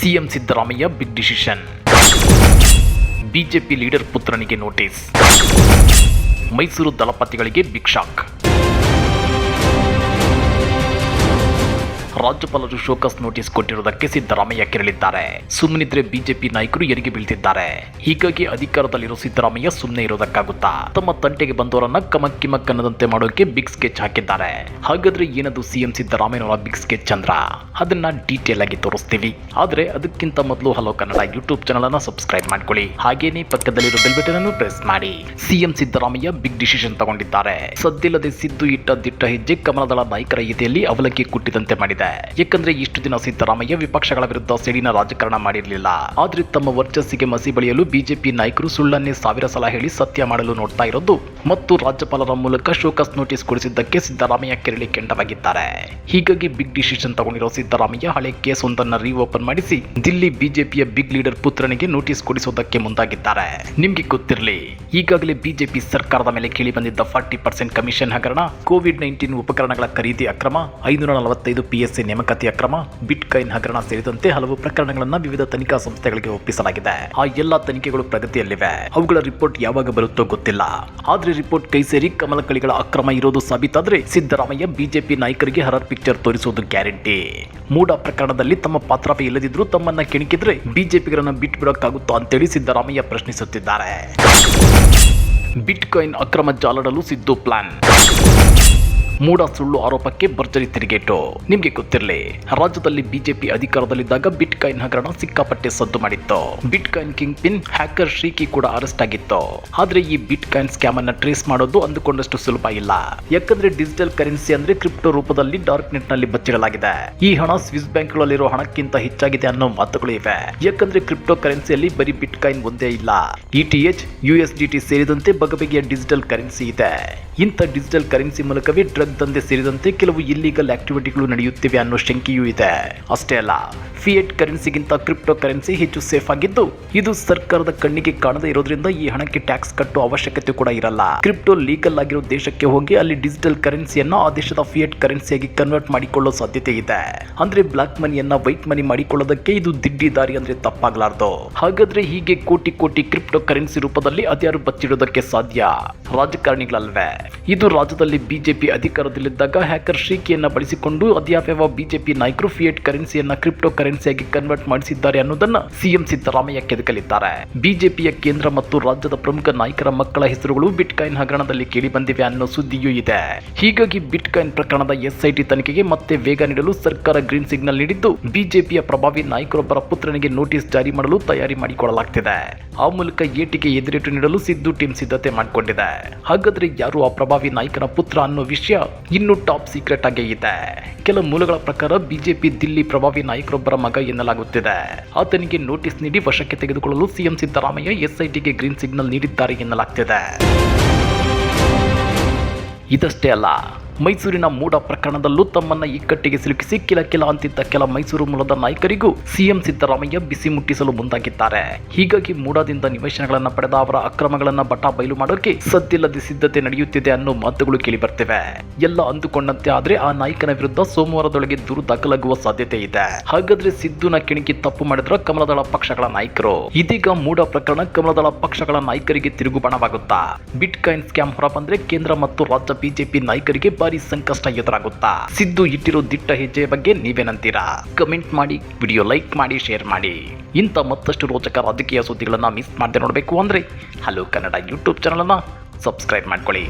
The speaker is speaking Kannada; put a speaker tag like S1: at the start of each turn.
S1: CM Siddaramaiah big decision BJP leader ಪುತ್ರನಿಗೆ notice Mysuru ದಳಪತಿಗಳಿಗೆ ಬಿಗ್ ಶಾಕ್ ರಾಜ್ಯಪಾಲರು ಶೋಕಸ್ ನೋಟಿಸ್ ಕೊಟ್ಟಿರುವುದಕ್ಕೆ ಸಿದ್ದರಾಮಯ್ಯ ಕೆರಳಿದ್ದಾರೆ. ಸುಮ್ಮನಿದ್ರೆ ಬಿಜೆಪಿ ನಾಯಕರು ಎರಿಗೆ ಬೀಳ್ತಿದ್ದಾರೆ. ಹೀಗಾಗಿ ಅಧಿಕಾರದಲ್ಲಿರೋ ಸಿದ್ದರಾಮಯ್ಯ ಸುಮ್ಮನೆ ಇರೋದಕ್ಕಾಗುತ್ತಾ? ತಮ್ಮ ತಂಟೆಗೆ ಬಂದವರನ್ನ ಕಮಕ್ ಕಿಮಕ್ ಅನ್ನದಂತೆ ಮಾಡೋಕೆ ಬಿಗ್ ಸ್ಕೆಚ್ ಹಾಕಿದ್ದಾರೆ. ಹಾಗಾದ್ರೆ ಏನದು ಸಿಎಂ ಸಿದ್ದರಾಮಯ್ಯನವರ ಬಿಗ್ ಸ್ಕೆಚ್ ಅಂದ್ರ ಅದನ್ನ ಡೀಟೇಲ್ ಆಗಿ ತೋರಿಸ್ತೀವಿ. ಆದ್ರೆ ಅದಕ್ಕಿಂತ ಮೊದಲು ಹಲೋ ಕನ್ನಡ ಯೂಟ್ಯೂಬ್ ಚಾನಲ್ ಅನ್ನ ಸಬ್ಸ್ಕ್ರೈಬ್ ಮಾಡ್ಕೊಳ್ಳಿ. ಹಾಗೇನೇ ಪಕ್ಕದಲ್ಲಿರೋ ಬೆಲ್ ಬಟನ್ ಅನ್ನು ಪ್ರೆಸ್ ಮಾಡಿ. ಸಿಎಂ ಸಿದ್ದರಾಮಯ್ಯ ಬಿಗ್ ಡಿಸಿಷನ್ ತಗೊಂಡಿದ್ದಾರೆ. ಸದ್ದಿಲ್ಲದೆ ಸಿದ್ದು ಇಟ್ಟ ದಿಟ್ಟ ಹೆಜ್ಜೆ ಕಮಲದಳ ನಾಯಕರ ಎದೆಯಲ್ಲಿ ಅವಲಕ್ಕಿ ಕುಟ್ಟಿದಂತೆ ಮಾಡಿದೆ. ಯಾಕಂದ್ರೆ ಇಷ್ಟು ದಿನ ಸಿದ್ದರಾಮಯ್ಯ ವಿಪಕ್ಷಗಳ ವಿರುದ್ಧ ಸಿಡಿನ ರಾಜಕಾರಣ ಮಾಡಿರಲಿಲ್ಲ. ಆದ್ರೆ ತಮ್ಮ ವರ್ಚಸ್ಸಿಗೆ ಮಸಿ ಬಳಿಯಲು ಬಿಜೆಪಿ ನಾಯಕರು ಸುಳ್ಳನ್ನೇ ಸಾವಿರ ಸಲ ಹೇಳಿ ಸತ್ಯ ಮಾಡಲು ನೋಡ್ತಾ ಇರೋದು ಮತ್ತು ರಾಜ್ಯಪಾಲರ ಮೂಲಕ ಶೋಕಸ್ ನೋಟಿಸ್ ಕೊಡಿಸಿದ್ದಕ್ಕೆ ಸಿದ್ದರಾಮಯ್ಯ ಕೆರಳಿ ಕೆಂಡವಾಗಿದ್ದಾರೆ. ಹೀಗಾಗಿ ಬಿಗ್ ಡಿಸಿಷನ್ ತಗೊಂಡಿರೋ ಸಿದ್ದರಾಮಯ್ಯ ಹಳೆ ಕೇಸ್ ಒಂದನ್ನ ರೀಓಪನ್ ಮಾಡಿಸಿ ದಿಲ್ಲಿ ಬಿಜೆಪಿಯ ಬಿಗ್ ಲೀಡರ್ ಪುತ್ರನಿಗೆ ನೋಟಿಸ್ ಕೊಡಿಸೋದಕ್ಕೆ ಮುಂದಾಗಿದ್ದಾರೆ. ನಿಮ್ಗೆ ಗೊತ್ತಿರಲಿ, ಈಗಾಗಲೇ ಬಿಜೆಪಿ ಸರ್ಕಾರದ ಮೇಲೆ ಕೇಳಿ ಬಂದಿದ್ದ ಫಾರ್ಟಿ ಪರ್ಸೆಂಟ್ ಕಮಿಷನ್ ಹಗರಣ, ಕೋವಿಡ್ ನೈನ್ಟೀನ್ ಉಪಕರಣಗಳ ಖರೀದಿ ಅಕ್ರಮ, ಐನೂರ ನಲವತ್ತೈದು ಪಿಎಸ್ಸಿ ನೇಮಕಾತಿ ಅಕ್ರಮ ಬಿಟ್ ಕೈನ್ ಹಗರಣ ಸೇರಿದಂತೆ ಹಲವು ಪ್ರಕರಣಗಳನ್ನು ವಿವಿಧ ತನಿಖಾ ಸಂಸ್ಥೆಗಳಿಗೆ ಒಪ್ಪಿಸಲಾಗಿದೆ. ಆ ಎಲ್ಲಾ ತನಿಖೆಗಳು ಪ್ರಗತಿಯಲ್ಲಿವೆ. ಅವುಗಳ ರಿಪೋರ್ಟ್ ಯಾವಾಗ ಬರುತ್ತೋ ಗೊತ್ತಿಲ್ಲ. ಆದ್ರೆ ರಿಪೋರ್ಟ್ ಕೈ ಸೇರಿ ಕಮಲಕಳಿಗಳ ಅಕ್ರಮ ಇರೋದು ಸಾಬೀತಾದ್ರೆ ಸಿದ್ದರಾಮಯ್ಯ ಬಿಜೆಪಿ ನಾಯಕರಿಗೆ ಹರರ್ ಪಿಕ್ಚರ್ ತೋರಿಸುವುದು ಗ್ಯಾರಂಟಿ. ಮೂಡ ಪ್ರಕರಣದಲ್ಲಿ ತಮ್ಮ ಪಾತ್ರವೇ ಇಲ್ಲದಿದ್ರು ತಮ್ಮನ್ನ ಕೆಣಕಿದ್ರೆ ಬಿಜೆಪಿಗರನ್ನ ಬಿಟ್ಬಿಡೋಕ್ಕಾಗುತ್ತೋ ಅಂತೇಳಿ ಸಿದ್ದರಾಮಯ್ಯ ಪ್ರಶ್ನಿಸುತ್ತಿದ್ದಾರೆ. ಬಿಟ್ಕಾಯಿನ್ ಅಕ್ರಮ ಜಾಲಡಲು ಸಿದ್ದು ಪ್ಲಾನ್. ಮೂಡ ಸುಳ್ಳು ಆರೋಪಕ್ಕೆ ಭರ್ಜರಿ ತಿರುಗೇಟು. ನಿಮ್ಗೆ ಗೊತ್ತಿರಲಿ, ರಾಜ್ಯದಲ್ಲಿ ಬಿಜೆಪಿ ಅಧಿಕಾರದಲ್ಲಿದ್ದಾಗ ಬಿಟ್ ಕಾಯಿನ್ ಹಗರಣ ಸಿಕ್ಕಾಪಟ್ಟೆ ಸದ್ದು ಮಾಡಿತ್ತು. Bitcoin kingpin hacker Sriki ಕೂಡ ಅರೆಸ್ಟ್ ಆಗಿತ್ತು. ಆದ್ರೆ ಈ ಬಿಟ್ ಕಾಯಿನ್ ಸ್ಕ್ಯಾಮ್ ಅನ್ನ ಟ್ರೇಸ್ ಮಾಡೋದು ಅಂದುಕೊಂಡಷ್ಟು ಸುಲಭ ಇಲ್ಲ. ಯಾಕಂದ್ರೆ ಡಿಜಿಟಲ್ ಕರೆನ್ಸಿ ಅಂದ್ರೆ ಕ್ರಿಪ್ಟೋ ರೂಪದಲ್ಲಿ ಡಾರ್ಕ್ ನೆಟ್ನಲ್ಲಿ ಬಚ್ಚಿಡಲಾಗಿದೆ. ಈ ಹಣ ಸ್ವಿಸ್ ಬ್ಯಾಂಕ್ ಗಳಲ್ಲಿರೋ ಹಣಕ್ಕಿಂತ ಹೆಚ್ಚಾಗಿದೆ ಅನ್ನೋ ಮಾತುಗಳು ಇವೆ. ಯಾಕಂದ್ರೆ ಕ್ರಿಪ್ಟೋ ಕರೆನ್ಸಿಯಲ್ಲಿ ಬರೀ ಬಿಟ್ ಕಾಯಿನ್ ಒಂದೇ ಇಲ್ಲ. ETH U S D T ಸೇರಿದಂತೆ ಬಗೆಬಗೆಯ ಡಿಜಿಟಲ್ ಕರೆನ್ಸಿ ಇದೆ. ಇಂಥ ಡಿಜಿಟಲ್ ಕರೆನ್ಸಿ ಮೂಲಕವೇ ಡ್ರಗ್ ದಂಧೆ ಸೇರಿದಂತೆ ಕೆಲವು ಇಲ್ಲಿಗಲ್ ಆಕ್ಟಿವಿಟಿಗಳು ನಡೆಯುತ್ತಿವೆ ಅನ್ನೋ ಶಂಕೆಯೂ ಇದೆ. ಅಷ್ಟೇ ಅಲ್ಲ ಫಿಯೆಟ್ ಕರೆನ್ಸಿಗಿಂತ ಕ್ರಿಪ್ಟೋ ಕರೆನ್ಸಿ ಹೆಚ್ಚು ಸೇಫ್ ಆಗಿದ್ದು, ಇದು ಸರ್ಕಾರದ ಕಣ್ಣಿಗೆ ಕಾಣದೇ ಇರೋದ್ರಿಂದ ಈ ಹಣಕ್ಕೆ ಟ್ಯಾಕ್ಸ್ ಕಟ್ಟುವ ಅವಶ್ಯಕತೆ ಕೂಡ ಇರಲ್ಲ. ಕ್ರಿಪ್ಟೋ ಲೀಗಲ್ ಆಗಿರೋ ದೇಶಕ್ಕೆ ಹೋಗಿ ಅಲ್ಲಿ ಡಿಜಿಟಲ್ ಕರೆನ್ಸಿಯನ್ನು ಆ ದೇಶದ ಫಿಯೆಟ್ ಕರೆನ್ಸಿಯಾಗಿ ಕನ್ವರ್ಟ್ ಮಾಡಿಕೊಳ್ಳೋ ಸಾಧ್ಯತೆ ಇದೆ. ಅಂದ್ರೆ ಬ್ಲಾಕ್ ಮನಿಯನ್ನ ವೈಟ್ ಮನಿ ಮಾಡಿಕೊಳ್ಳೋದಕ್ಕೆ ಇದು ದಿಡ್ಡಿ ದಾರಿ ಅಂದ್ರೆ ತಪ್ಪಾಗ್ಲಾರ್ದು. ಹಾಗಾದ್ರೆ ಹೀಗೆ ಕೋಟಿ ಕೋಟಿ ಕ್ರಿಪ್ಟೋ ಕರೆನ್ಸಿ ರೂಪದಲ್ಲಿ ಅದ್ಯಾರು ಬಚ್ಚಿಡೋದಕ್ಕೆ ಸಾಧ್ಯ? ರಾಜಕಾರಣಿಗಳಲ್ವೇ? ಇದು ರಾಜ್ಯದಲ್ಲಿ ಬಿಜೆಪಿ ಅಧಿಕಾರದಲ್ಲಿದ್ದಾಗ ಹ್ಯಾಕರ್ ಶ್ರೀಕಿಯನ್ನ ಬಳಸಿಕೊಂಡು ಅದ್ಯಾವ್ಯಾವ ಬಿಜೆಪಿ ನಾಯಕರು ಫಿಯೇಟ್ ಕರೆನ್ಸಿಯನ್ನ ಕ್ರಿಪ್ಟೋ ಕರೆನ್ಸಿಯಾಗಿ ಕನ್ವರ್ಟ್ ಮಾಡಿಸಿದ್ದಾರೆ ಅನ್ನೋದನ್ನ ಸಿಎಂ ಸಿದ್ದರಾಮಯ್ಯ ಕೆದಕಲಿದ್ದಾರೆ. ಬಿಜೆಪಿಯ ಕೇಂದ್ರ ಮತ್ತು ರಾಜ್ಯದ ಪ್ರಮುಖ ನಾಯಕರ ಮಕ್ಕಳ ಹೆಸರುಗಳು ಬಿಟ್ಕಾಯಿನ್ ಹಗರಣದಲ್ಲಿ ಕೇಳಿಬಂದಿವೆ ಅನ್ನೋ ಸುದ್ದಿಯೂ ಇದೆ. ಹೀಗಾಗಿ ಬಿಟ್ಕಾಯಿನ್ ಪ್ರಕರಣದ ಎಸ್ಐಟಿ ತನಿಖೆಗೆ ಮತ್ತೆ ವೇಗ ನೀಡಲು ಸರ್ಕಾರ ಗ್ರೀನ್ ಸಿಗ್ನಲ್ ನೀಡಿದ್ದು ಬಿಜೆಪಿಯ ಪ್ರಭಾವಿ ನಾಯಕರೊಬ್ಬರ ಪುತ್ರನಿಗೆ ನೋಟಿಸ್ ಜಾರಿ ಮಾಡಲು ತಯಾರಿ ಮಾಡಿಕೊಳ್ಳಲಾಗ್ತಿದೆ. ಆ ಮೂಲಕ ಏಟಿಗೆ ಎದುರೇಟು ನೀಡಲು ಸಿದ್ದು ಟೀಮ್ ಸಿದ್ಧತೆ ಮಾಡಿಕೊಂಡಿದೆ. ಹಾಗಾದ್ರೆ ಯಾರು ಆ ಪ್ರಭಾವಿ ನಾಯಕನ ಪುತ್ರ ಅನ್ನೋ ವಿಷಯ ಇನ್ನೂ ಟಾಪ್ ಸೀಕ್ರೆಟ್ ಆಗೇ ಇದೆ. ಕೆಲ ಮೂಲಗಳ ಪ್ರಕಾರ ಬಿಜೆಪಿ ದಿಲ್ಲಿ ಪ್ರಭಾವಿ ನಾಯಕರೊಬ್ಬರ ಮಗ ಎನ್ನಲಾಗುತ್ತಿದೆ. ಆತನಿಗೆ ನೋಟಿಸ್ ನೀಡಿ ವಶಕ್ಕೆ ತೆಗೆದುಕೊಳ್ಳಲು ಸಿಎಂ ಸಿದ್ದರಾಮಯ್ಯ ಎಸ್ಐಟಿಗೆ ಗ್ರೀನ್ ಸಿಗ್ನಲ್ ನೀಡಿದ್ದಾರೆ ಎನ್ನಲಾಗ್ತಿದೆ. ಇದಷ್ಟೇ ಅಲ್ಲ ಮೈಸೂರಿನ ಮೂಡ ಪ್ರಕರಣದಲ್ಲೂ ತಮ್ಮನ್ನ ಇಕ್ಕಟ್ಟಿಗೆ ಸಿಲುಕಿಸಿ ಕೆಲ ಕೆಲ ಅಂತಿದ್ದ ಕೆಲ ಮೈಸೂರು ಮೂಲದ ನಾಯಕರಿಗೂ ಸಿಎಂ ಸಿದ್ದರಾಮಯ್ಯ ಬಿಸಿ ಮುಟ್ಟಿಸಲು ಮುಂದಾಗಿದ್ದಾರೆ. ಹೀಗಾಗಿ ಮೂಡದಿಂದ ನಿವೇಶನಗಳನ್ನ ಪಡೆದ ಅವರ ಅಕ್ರಮಗಳನ್ನ ಬಟಾ ಬಯಲು ಮಾಡೋಕೆ ಸದ್ದಿಲ್ಲದೆ ಸಿದ್ಧತೆ ನಡೆಯುತ್ತಿದೆ ಅನ್ನೋ ಮಾತುಗಳು ಕೇಳಿ ಬರ್ತಿವೆ ಎಲ್ಲ ಅಂದುಕೊಂಡಂತೆ ಆದ್ರೆ ಆ ನಾಯಕನ ವಿರುದ್ಧ ಸೋಮವಾರದೊಳಗೆ ದೂರು ದಾಖಲಾಗುವ ಸಾಧ್ಯತೆ ಇದೆ. ಹಾಗಾದ್ರೆ ಸಿದ್ದುನ ಕೆಣಕಿ ತಪ್ಪು ಮಾಡಿದ್ರ ಕಮಲದಳ ಪಕ್ಷಗಳ ನಾಯಕರು. ಇದೀಗ ಮೂಡ ಪ್ರಕರಣ ಕಮಲದಳ ಪಕ್ಷಗಳ ನಾಯಕರಿಗೆ ತಿರುಗುಬಣವಾಗುತ್ತಾ. ಬಿಟ್ ಕಾಯಿನ್ ಸ್ಕ್ಯಾಮ್ ಹೊರಬಂದ್ರೆ ಕೇಂದ್ರ ಮತ್ತು ರಾಜ್ಯ ಬಿಜೆಪಿ ನಾಯಕರಿಗೆ ಸಂಕಷ್ಟ ಎದುರಾಗುತ್ತಾ? ಸಿದ್ದು ಇಟ್ಟಿರೋ ದಿಟ್ಟ ಹೆಜ್ಜೆ ಬಗ್ಗೆ ನೀವೇನಂತೀರಾ? ಕಮೆಂಟ್ ಮಾಡಿ ವಿಡಿಯೋ ಲೈಕ್ ಮಾಡಿ ಶೇರ್ ಮಾಡಿ. ಇಂಥ ಮತ್ತಷ್ಟು ರೋಚಕ ರಾಜಕೀಯ ಸುದ್ದಿಗಳನ್ನ ಮಿಸ್ ಮಾಡದೆ ನೋಡಬೇಕು ಅಂದ್ರೆ ಹಲೋ ಕನ್ನಡ ಯೂಟ್ಯೂಬ್ ಚಾನಲನ್ನು ಸಬ್ಸ್ಕ್ರೈಬ್ ಮಾಡ್ಕೊಳ್ಳಿ.